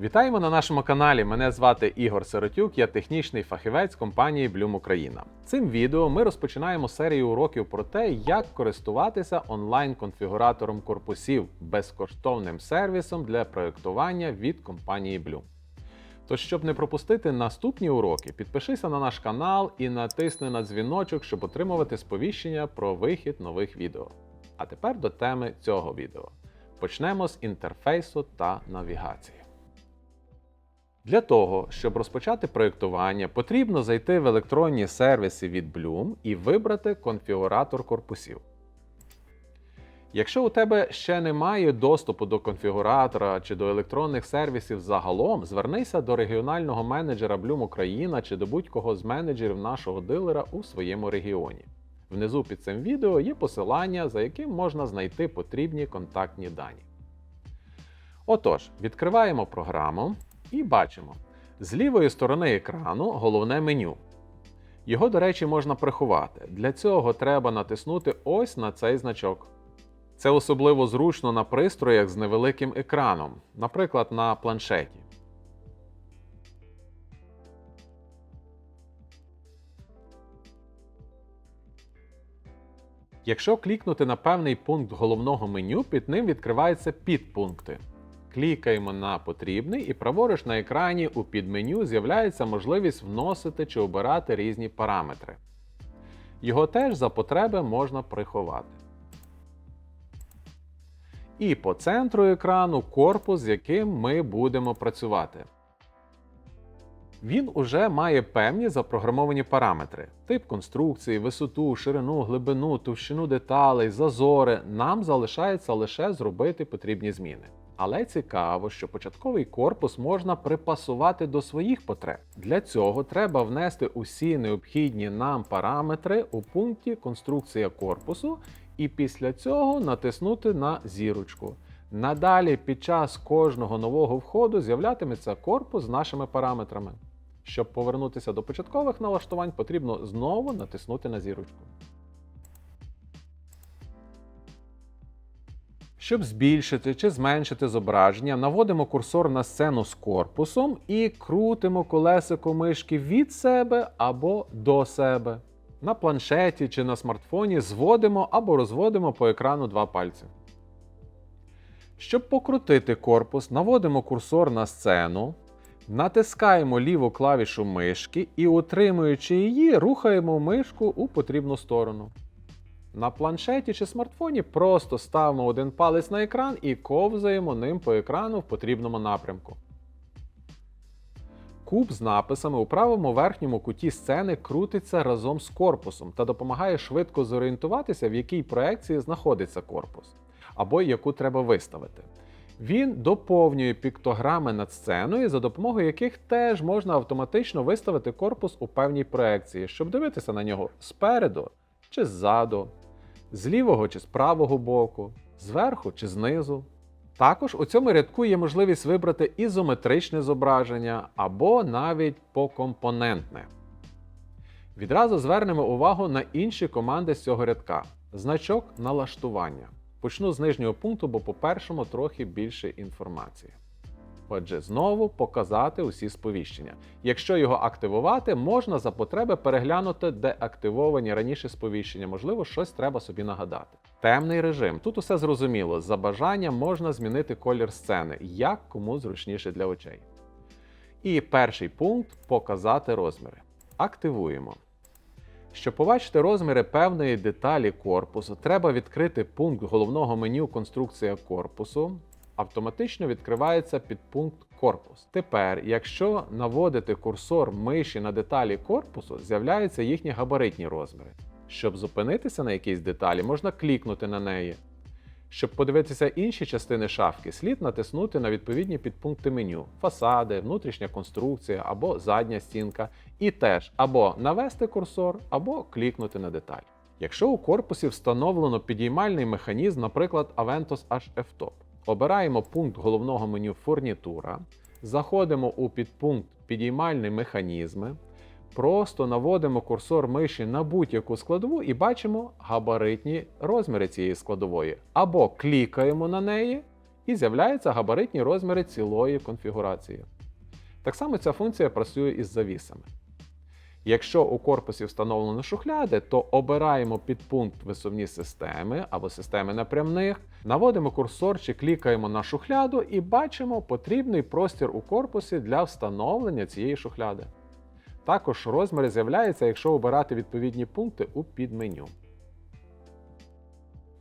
Вітаємо на нашому каналі. Мене звати Ігор Сиротюк, я технічний фахівець компанії Bloom Україна. Цим відео ми розпочинаємо серію уроків про те, як користуватися онлайн-конфігуратором корпусів безкоштовним сервісом для проєктування від компанії Bloom. Тож, щоб не пропустити наступні уроки, підпишися на наш канал і натисни на дзвіночок, щоб отримувати сповіщення про вихід нових відео. А тепер до теми цього відео. Почнемо з інтерфейсу та навігації. Для того, щоб розпочати проєктування, потрібно зайти в електронні сервіси від Bloom і вибрати конфігуратор корпусів. Якщо у тебе ще немає доступу до конфігуратора чи до електронних сервісів загалом, звернися до регіонального менеджера Bloom Україна чи до будь-кого з менеджерів нашого дилера у своєму регіоні. Внизу під цим відео є посилання, за яким можна знайти потрібні контактні дані. Отож, відкриваємо програму і бачимо. З лівої сторони екрану головне меню. Його, до речі, можна приховати. Для цього треба натиснути ось на цей значок. Це особливо зручно на пристроях з невеликим екраном, наприклад, на планшеті. Якщо клікнути на певний пункт головного меню, під ним відкриваються підпункти. Клікаємо на потрібний і праворуч на екрані у підменю з'являється можливість вносити чи обирати різні параметри. Його теж за потреби можна приховати. І по центру екрану корпус, з яким ми будемо працювати. Він уже має певні запрограмовані параметри: тип конструкції, висоту, ширину, глибину, товщину деталей, зазори. Нам залишається лише зробити потрібні зміни. Але цікаво, що початковий корпус можна припасувати до своїх потреб. Для цього треба внести усі необхідні нам параметри у пункті конструкція корпусу і після цього натиснути на зірочку. Надалі під час кожного нового входу з'являтиметься корпус з нашими параметрами. Щоб повернутися до початкових налаштувань, потрібно знову натиснути на зірочку. Щоб збільшити чи зменшити зображення, наводимо курсор на сцену з корпусом і крутимо колесико мишки від себе або до себе. На планшеті чи на смартфоні зводимо або розводимо по екрану два пальці. Щоб покрутити корпус, наводимо курсор на сцену, натискаємо ліву клавішу мишки і, утримуючи її, рухаємо мишку у потрібну сторону. На планшеті чи смартфоні просто ставимо один палець на екран і ковзаємо ним по екрану в потрібному напрямку. Куб з написами у правому верхньому куті сцени крутиться разом з корпусом та допомагає швидко зорієнтуватися, в якій проекції знаходиться корпус, або яку треба виставити. Він доповнює піктограми над сценою, за допомогою яких теж можна автоматично виставити корпус у певній проекції, щоб дивитися на нього спереду чи ззаду, з лівого чи з правого боку, зверху чи знизу. Також у цьому рядку є можливість вибрати ізометричне зображення або навіть покомпонентне. Відразу звернемо увагу на інші команди з цього рядка. Значок налаштування. Почну з нижнього пункту, бо по першому трохи більше інформації. Отже, знову показати усі сповіщення. Якщо його активувати, можна за потреби переглянути деактивовані раніше сповіщення, можливо, щось треба собі нагадати. Темний режим. Тут усе зрозуміло. За бажанням можна змінити колір сцени, як кому зручніше для очей. І перший пункт показати розміри. Активуємо. Щоб побачити розміри певної деталі корпусу, треба відкрити пункт головного меню Конструкція корпусу. Автоматично відкривається підпункт корпус. Тепер, якщо наводити курсор миші на деталі корпусу, з'являються їхні габаритні розміри. Щоб зупинитися на якійсь деталі, можна клікнути на неї. Щоб подивитися інші частини шафки, слід натиснути на відповідні підпункти меню: фасади, внутрішня конструкція або задня стінка, і теж або навести курсор, або клікнути на деталь. Якщо у корпусі встановлено підіймальний механізм, наприклад, Aventus HF Top, обираємо пункт головного меню Фурнітура, заходимо у підпункт Підіймальні механізми, просто наводимо курсор миші на будь-яку складову і бачимо габаритні розміри цієї складової. Або клікаємо на неї і з'являються габаритні розміри цілої конфігурації. Так само ця функція працює із завісами. Якщо у корпусі встановлено шухляди, то обираємо підпункт висувні системи або системи напрямних, наводимо курсор чи клікаємо на шухляду і бачимо потрібний простір у корпусі для встановлення цієї шухляди. Також розміри з'являються, якщо обирати відповідні пункти у підменю.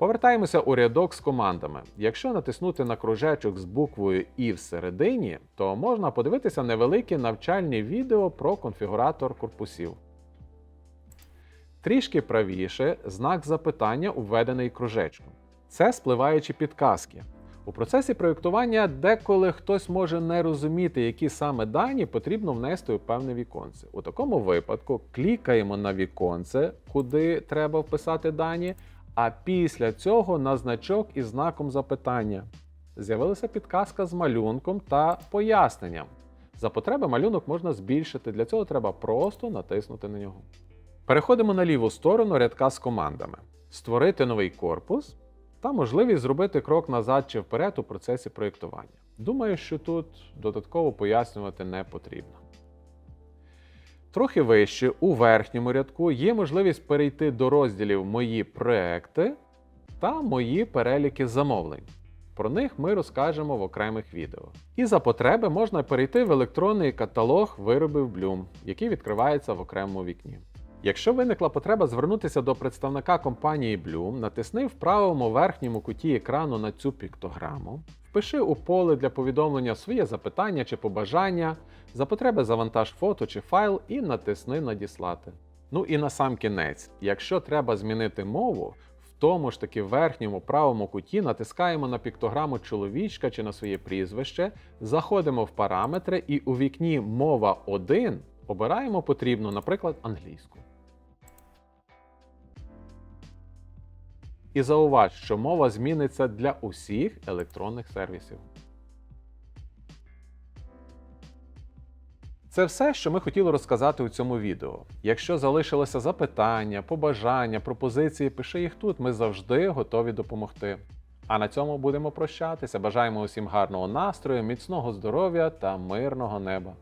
Повертаємося у рядок з командами. Якщо натиснути на кружечок з буквою І всередині, то можна подивитися невеликі навчальні відео про конфігуратор корпусів. Трішки правіше знак запитання введений кружечком. Це спливаючі підказки. У процесі проєктування деколи хтось може не розуміти, які саме дані потрібно внести у певне віконце. У такому випадку клікаємо на віконце, куди треба вписати дані, а після цього на значок із знаком запитання. З'явилася підказка з малюнком та поясненням. За потреби малюнок можна збільшити, для цього треба просто натиснути на нього. Переходимо на ліву сторону рядка з командами: створити новий корпус та можливість зробити крок назад чи вперед у процесі проєктування. Думаю, що тут додатково пояснювати не потрібно. Трохи вище у верхньому рядку є можливість перейти до розділів Мої проекти та Мої переліки замовлень. Про них ми розкажемо в окремих відео. І за потреби можна перейти в електронний каталог виробів Bloom, який відкривається в окремому вікні. Якщо виникла потреба звернутися до представника компанії Bloom, натисни в правому верхньому куті екрану на цю піктограму, впиши у поле для повідомлення своє запитання чи побажання, за потреби завантаж фото чи файл і натисни Надіслати. Ну і на сам кінець, якщо треба змінити мову, в тому ж таки верхньому правому куті натискаємо на піктограму чоловічка чи на своє прізвище, заходимо в параметри і у вікні Мова 1 обираємо потрібну, наприклад, англійську. І зауваж, що мова зміниться для усіх електронних сервісів. Це все, що ми хотіли розказати у цьому відео. Якщо залишилося запитання, побажання, пропозиції, пиши їх тут, ми завжди готові допомогти. А на цьому будемо прощатися. Бажаємо усім гарного настрою, міцного здоров'я та мирного неба.